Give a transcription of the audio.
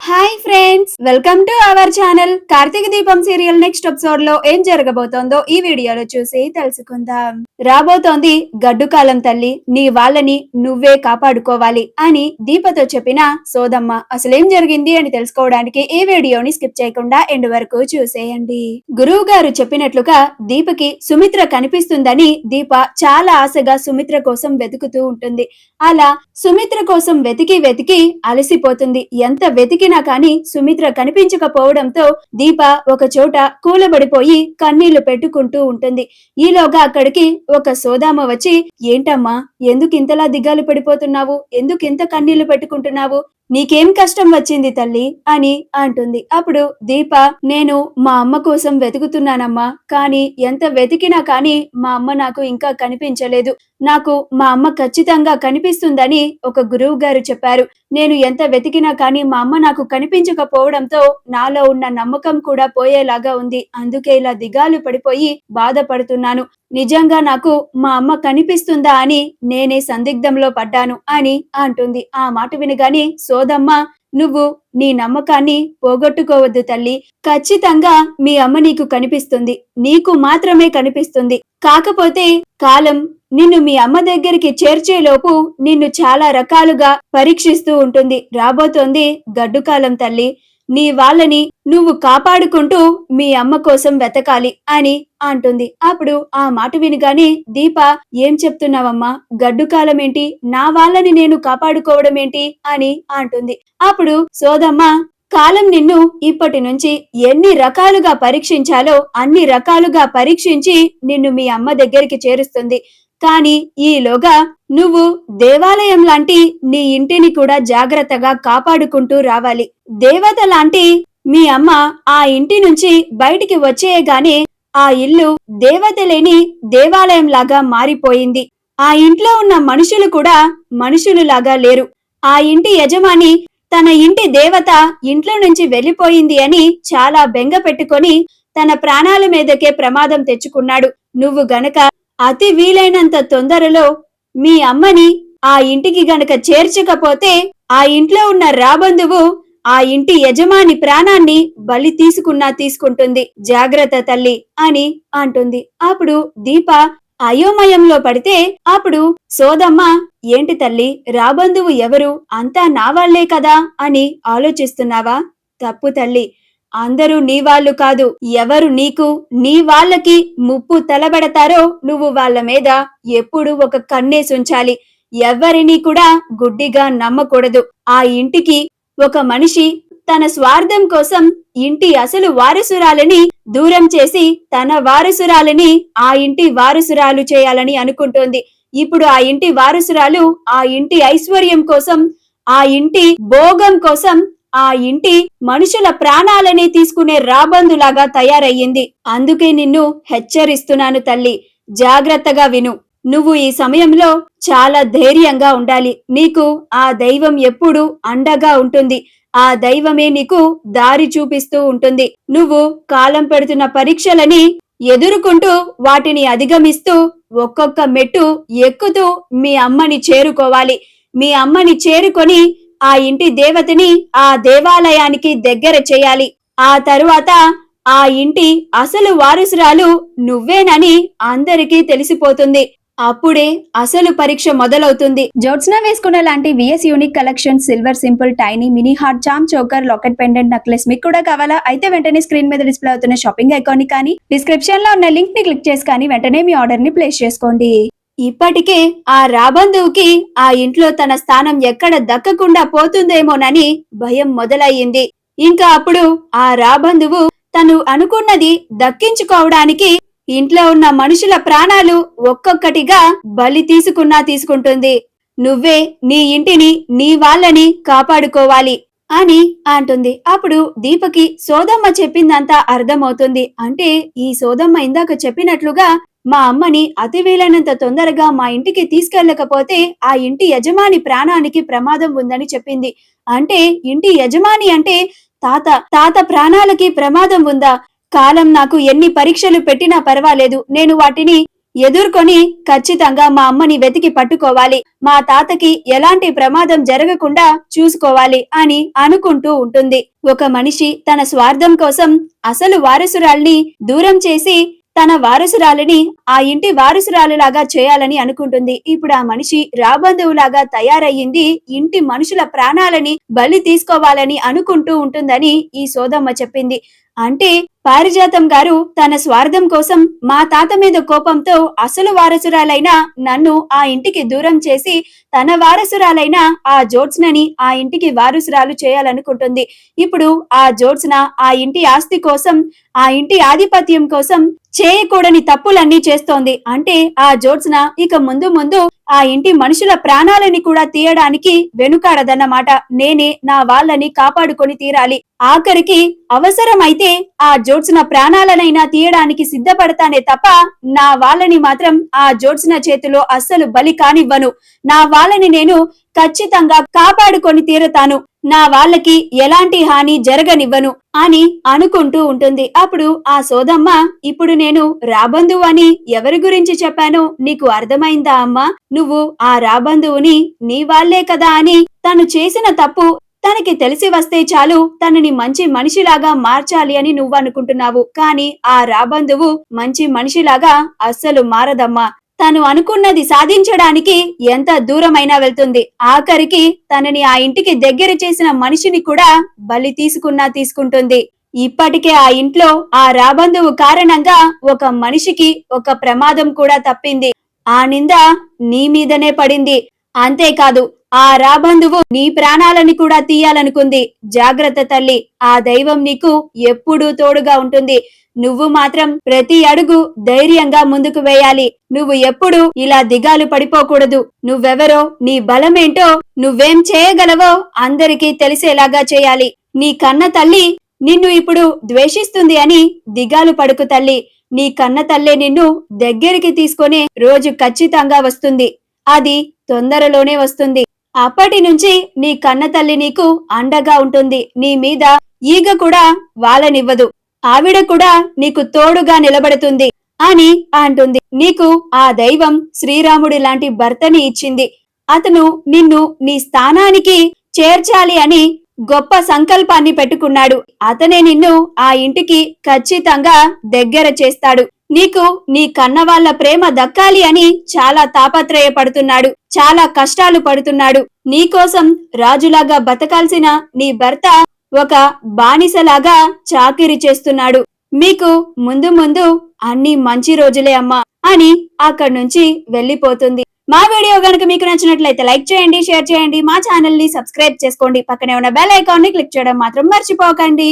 Hi friends welcome to our channel Karthika Deepam serial next ఎపిసోడ్లో ఏం జరగబోతోందో ఈ వీడియోలో చూసి తెలుసుకుందాం. రాబోతోంది గడ్డుకాలం తల్లి నీ వాళ్ళని నువ్వే కాపాడుకోవాలి అని దీపతో చెప్పిన సోదమ్మ. అసలేం జరిగింది అని తెలుసుకోవడానికి ఈ వీడియోని స్కిప్ చేయకుండా ఎండ్ వరకు చూసేయండి. గురువు గారు చెప్పినట్లుగా దీపకి సుమిత్ర కనిపిస్తుందని దీప చాలా ఆశగా సుమిత్ర కోసం వెతుకుతూ ఉంటుంది. అలా సుమిత్ర కోసం వెతికి వెతికి అలసిపోతుంది. ఎంత వెతికినా కానీ సుమిత్ర కనిపించకపోవడంతో దీప ఒక చోట కూలబడిపోయి కన్నీళ్ళు పెట్టుకుంటూ ఉంటుంది. ఈలోగా అక్కడికి ఒక సోదామ వచ్చి ఏంటమ్మా ఎందుకు ఇంతలా దిగాలు పడిపోతున్నావు? ఎందుకు ఇంత కన్నీళ్ళు పెట్టుకుంటున్నావు? నీకేం కష్టం వచ్చింది తల్లి? అని అంటుంది. అప్పుడు దీప నేను మా అమ్మ కోసం వెతుకుతున్నానమ్మా కానీ ఎంత వెతికినా కానీ మా అమ్మ నాకు ఇంకా కనిపించలేదు. నాకు మా అమ్మ ఖచ్చితంగా కనిపిస్తుందని ఒక గురువు గారు చెప్పారు. నేను ఎంత వెతికినా కానీ మా అమ్మ నాకు కనిపించకపోవడంతో నాలో ఉన్న నమ్మకం కూడా పోయేలాగా ఉంది. అందుకే ఇలా దిగాలు పడిపోయి బాధపడుతున్నాను. నిజంగా నాకు మా అమ్మ కనిపిస్తుందా అని నేనే సందిగ్ధంలో పడ్డాను అని అంటుంది. ఆ మాట వినగానే సోదమ్మ నువ్వు నీ నమ్మకాన్ని పోగొట్టుకోవద్దు తల్లి. ఖచ్చితంగా మీ అమ్మ నీకు కనిపిస్తుంది. నీకు మాత్రమే కనిపిస్తుంది. కాకపోతే కాలం నిన్ను మీ అమ్మ దగ్గరికి చేర్చేలోపు నిన్ను చాలా రకాలుగా పరీక్షిస్తూ ఉంటుంది. రాబోతోంది గడ్డుకాలం తల్లి. నీ వాళ్ళని నువ్వు కాపాడుకుంటూ మీ అమ్మ కోసం వెతకాలి అని అంటుంది. అప్పుడు ఆ మాట వినగానే దీప ఏం చెప్తున్నావమ్మా? గడ్డుకాలం ఏంటి? నా వాళ్ళని నేను కాపాడుకోవడం ఏంటి? అని అంటుంది. అప్పుడు సోదమ్మ కాలం నిన్ను ఇప్పటి నుంచి ఎన్ని రకాలుగా పరీక్షించాలో అన్ని రకాలుగా పరీక్షించి నిన్ను మీ అమ్మ దగ్గరికి చేరుస్తుంది. కానీ ఈలోగా నువ్వు దేవాలయం లాంటి నీ ఇంటిని కూడా జాగ్రత్తగా కాపాడుకుంటూ రావాలి. దేవత లాంటి మీ అమ్మ ఆ ఇంటి నుంచి బయటికి వచ్చేయగానే ఆ ఇల్లు దేవత లేని దేవాలయం లాగా మారిపోయింది. ఆ ఇంట్లో ఉన్న మనుషులు కూడా మనుషులు లాగా లేరు. ఆ ఇంటి యజమాని తన ఇంటి దేవత ఇంట్లో నుంచి వెళ్ళిపోయింది అని చాలా బెంగ పెట్టుకొని తన ప్రాణాల మీదకే ప్రమాదం తెచ్చుకున్నాడు. నువ్వు గనక అతి వీలైనంత తొందరలో మీ అమ్మని ఆ ఇంటికి గనక చేర్చకపోతే ఆ ఇంట్లో ఉన్న రాబంధువు ఆ ఇంటి యజమాని ప్రాణాన్ని బలి తీసుకున్నా తీసుకుంటుంది. జాగ్రత్త తల్లి అని అంటుంది. అప్పుడు దీప అయోమయంలో పడితే అప్పుడు సోదమ్మ ఏంటి తల్లి రాబంధువు ఎవరు? అంతా నా వాళ్ళే కదా? అని ఆలోచిస్తున్నావా? తప్పు తల్లి అందరూ నీ వాళ్ళు కాదు. ఎవరు నీకు నీ వాళ్ళకి ముప్పు తలబడతారో నువ్వు వాళ్ళ మీద ఎప్పుడు ఒక కన్నేసుంచాలి ఎవరిని కూడా గుడ్డిగా నమ్మకూడదు. ఆ ఇంటికి ఒక మనిషి తన స్వార్థం కోసం ఇంటి అసలు వారసురాలని దూరం చేసి తన వారసురాలని ఆ ఇంటి వారసురాలు చేయాలని అనుకుంటోంది. ఇప్పుడు ఆ ఇంటి వారసురాలు ఆ ఇంటి ఐశ్వర్యం కోసం ఆ ఇంటి భోగం కోసం ఆ ఇంటి మనుషుల ప్రాణాలని తీసుకునే రాబందులాగా తయారయ్యింది. అందుకే నిన్ను హెచ్చరిస్తున్నాను తల్లి. జాగ్రత్తగా విను. నువ్వు ఈ సమయంలో చాలా ధైర్యంగా ఉండాలి. నీకు ఆ దైవం ఎప్పుడు అండగా ఉంటుంది. ఆ దైవమే నీకు దారి చూపిస్తూ ఉంటుంది. నువ్వు కాలం పెడుతున్న పరీక్షలని ఎదుర్కొంటూ వాటిని అధిగమిస్తూ ఒక్కొక్క మెట్టు ఎక్కుతూ మీ అమ్మని చేరుకోవాలి. మీ అమ్మని చేరుకొని ఆ ఇంటి దేవతని ఆ దేవాలయానికి దగ్గర చేయాలి. ఆ తరువాత ఆ ఇంటి అసలు వారసురాలు నువ్వేనని అందరికీ తెలిసిపోతుంది. అప్పుడే అసలు పరీక్ష మొదలవుతుంది. జోత్స్న వేసుకునే లాంటి VS unique collection silver simple tiny mini heart charm choker locket pendant necklace మీకు కూడా కావాలా? అయితే వెంటనే స్క్రీన్ మీద డిస్ప్లే అవుతున్న షాపింగ్ ఐకాన్ని కానీ డిస్క్రిప్షన్లో ఉన్న లింక్ని క్లిక్ చేసి కానీ వెంటనే మీ ఆర్డర్ని ప్లేస్ చేసుకోండి. ఇప్పటికే ఆ రాబంధువుకి ఆ ఇంట్లో తన స్థానం ఎక్కడ దక్కకుండా పోతుందేమోనని భయం మొదలయ్యింది. ఇంకా అప్పుడు ఆ రాబంధువు తను అనుకున్నది దక్కించుకోవడానికి ఇంట్లో ఉన్న మనుషుల ప్రాణాలు ఒక్కొక్కటిగా బలి తీసుకున్నా తీసుకుంటుంది. నువ్వే నీ ఇంటిని నీ వాళ్ళని కాపాడుకోవాలి అని అంటుంది. అప్పుడు దీపకి సోదమ్మ చెప్పిందంతా అర్థమవుతుంది. అంటే ఈ సోదమ్మ ఇందాక చెప్పినట్లుగా మా అమ్మని అతి వీలైనంత తొందరగా మా ఇంటికి తీసుకెళ్ళకపోతే ఆ ఇంటి యజమాని ప్రాణానికి ప్రమాదం ఉందని చెప్పింది. అంటే ఇంటి యజమాని అంటే తాత తాత ప్రాణాలకి ప్రమాదం ఉందా? కాలం నాకు ఎన్ని పరీక్షలు పెట్టినా పర్వాలేదు. నేను వాటిని ఎదుర్కొని ఖచ్చితంగా మా అమ్మని వెతికి పట్టుకోవాలి. మా తాతకి ఎలాంటి ప్రమాదం జరగకుండా చూసుకోవాలి అని అనుకుంటూ ఉంటుంది. ఒక మనిషి తన స్వార్థం కోసం అసలు వారసురాల్ని దూరం చేసి తన వారసురాలిని ఆ ఇంటి వారసురాలిలాగా చేయాలని అనుకుంటుంది. ఇప్పుడు ఆ మనిషి రాబంధువులాగా తయారయ్యింది. ఇంటి మనుషుల ప్రాణాలని బలి తీసుకోవాలని అనుకుంటూ ఉంటుందని ఈ సోదమ్మ చెప్పింది. అంటే పారిజాతం గారు తన స్వార్థం కోసం మా తాత మీద కోపంతో అసలు వారసురాలైన నన్ను ఆ ఇంటికి దూరం చేసి తన వారసురాలైన ఆ జోట్స్నని ఆ ఇంటికి వారసురాలు చేయాలనుకుంటుంది. ఇప్పుడు ఆ జోత్స్న ఆ ఇంటి ఆస్తి కోసం ఆ ఇంటి ఆధిపత్యం కోసం చేయకూడని తప్పులన్నీ చేస్తోంది. అంటే ఆ జోత్స్న ఇక ముందు ముందు ఆ ఇంటి మనుషుల ప్రాణాలని కూడా తీయడానికి వెనుకాడదన్నమాట. నేనే నా వాళ్ళని కాపాడుకొని తీరాలి. ఆఖరికి అవసరమైతే ఆ జోడ్సిన ప్రాణాలనైనా తీయడానికి సిద్ధపడతానే తప్ప నా వాళ్ళని మాత్రం ఆ జోడ్సిన చేతిలో అస్సలు బలి కానివ్వను. నా వాళ్ళని నేను ఖచ్చితంగా కాపాడుకొని తీరతాను. నా వాళ్ళకి ఎలాంటి హాని జరగనివ్వను అని అనుకుంటూ ఉంటుంది. అప్పుడు ఆ సోదమ్మ ఇప్పుడు నేను రాబంధువు అని ఎవరి గురించి చెప్పానో నీకు అర్థమైందా అమ్మా? నువ్వు ఆ రాబంధువుని నీ వాళ్ళే కదా అని తను చేసిన తప్పు తనకి తెలిసి వస్తే చాలు తనని మంచి మనిషిలాగా మార్చాలి అని నువ్వు అనుకుంటున్నావు. కానీ ఆ రాబంధువు మంచి మనిషిలాగా అస్సలు మారదమ్మా. తను అనుకున్నది సాధించడానికి ఎంత దూరమైనా వెళ్తుంది. ఆఖరికి తనని ఆ ఇంటికి దగ్గర చేసిన మనిషిని కూడా బలి తీసుకున్నా తీసుకుంటుంది. ఇప్పటికే ఆ ఇంట్లో ఆ రాబంధువు కారణంగా ఒక మనిషికి ఒక ప్రమాదం కూడా తప్పింది. ఆ నింద నీ మీదనే పడింది. అంతేకాదు ఆ రాబంధువు నీ ప్రాణాలని కూడా తీయాలనుకుంది. జాగ్రత్త తల్లి ఆ దైవం నీకు ఎప్పుడూ తోడుగా ఉంటుంది. నువ్వు మాత్రం ప్రతి అడుగు ధైర్యంగా ముందుకు వేయాలి. నువ్వు ఎప్పుడు ఇలా దిగాలు పడిపోకూడదు. నువ్వెవరో నీ బలమేంటో నువ్వేం చేయగలవో అందరికీ తెలిసేలాగా చేయాలి. నీ కన్న తల్లి నిన్ను ఇప్పుడు ద్వేషిస్తుంది అని దిగాలు పడుకు తల్లి. నీ కన్న తల్లే నిన్ను దగ్గరికి తీసుకునే రోజు ఖచ్చితంగా వస్తుంది. అది తొందరలోనే వస్తుంది. అప్పటి నుంచి నీ కన్న తల్లి నీకు అండగా ఉంటుంది. నీ మీద ఈగ కూడా వాలనివ్వదు. ఆవిడ కూడా నీకు తోడుగా నిలబడుతుంది అని అంటుంది. నీకు ఆ దైవం శ్రీరాముడి లాంటి భర్తని ఇచ్చింది. అతను నిన్ను నీ స్థానానికి చేర్చాలి అని గొప్ప సంకల్పాన్ని పెట్టుకున్నాడు. అతనే నిన్ను ఆ ఇంటికి ఖచ్చితంగా దగ్గర చేస్తాడు. నీకు నీ కన్న వాళ్ళ ప్రేమ దక్కాలి అని చాలా తాపత్రయపడుతున్నాడు చాలా కష్టాలు పడుతున్నాడు. నీకోసం రాజులాగా బతకాల్సిన నీ భర్త ఒక బానిసలాగా చాకిరి చేస్తున్నాడు. మీకు ముందు ముందు అన్ని మంచి రోజులే అమ్మా అని అక్కడి నుంచి వెళ్ళిపోతుంది. మా వీడియో గనుక మీకు నచ్చినట్లయితే లైక్ చేయండి షేర్ చేయండి మా ఛానల్ని సబ్స్క్రైబ్ చేసుకోండి. పక్కనే ఉన్న బెల్ ఐకాన్ని క్లిక్ చేయడం మాత్రం మర్చిపోకండి.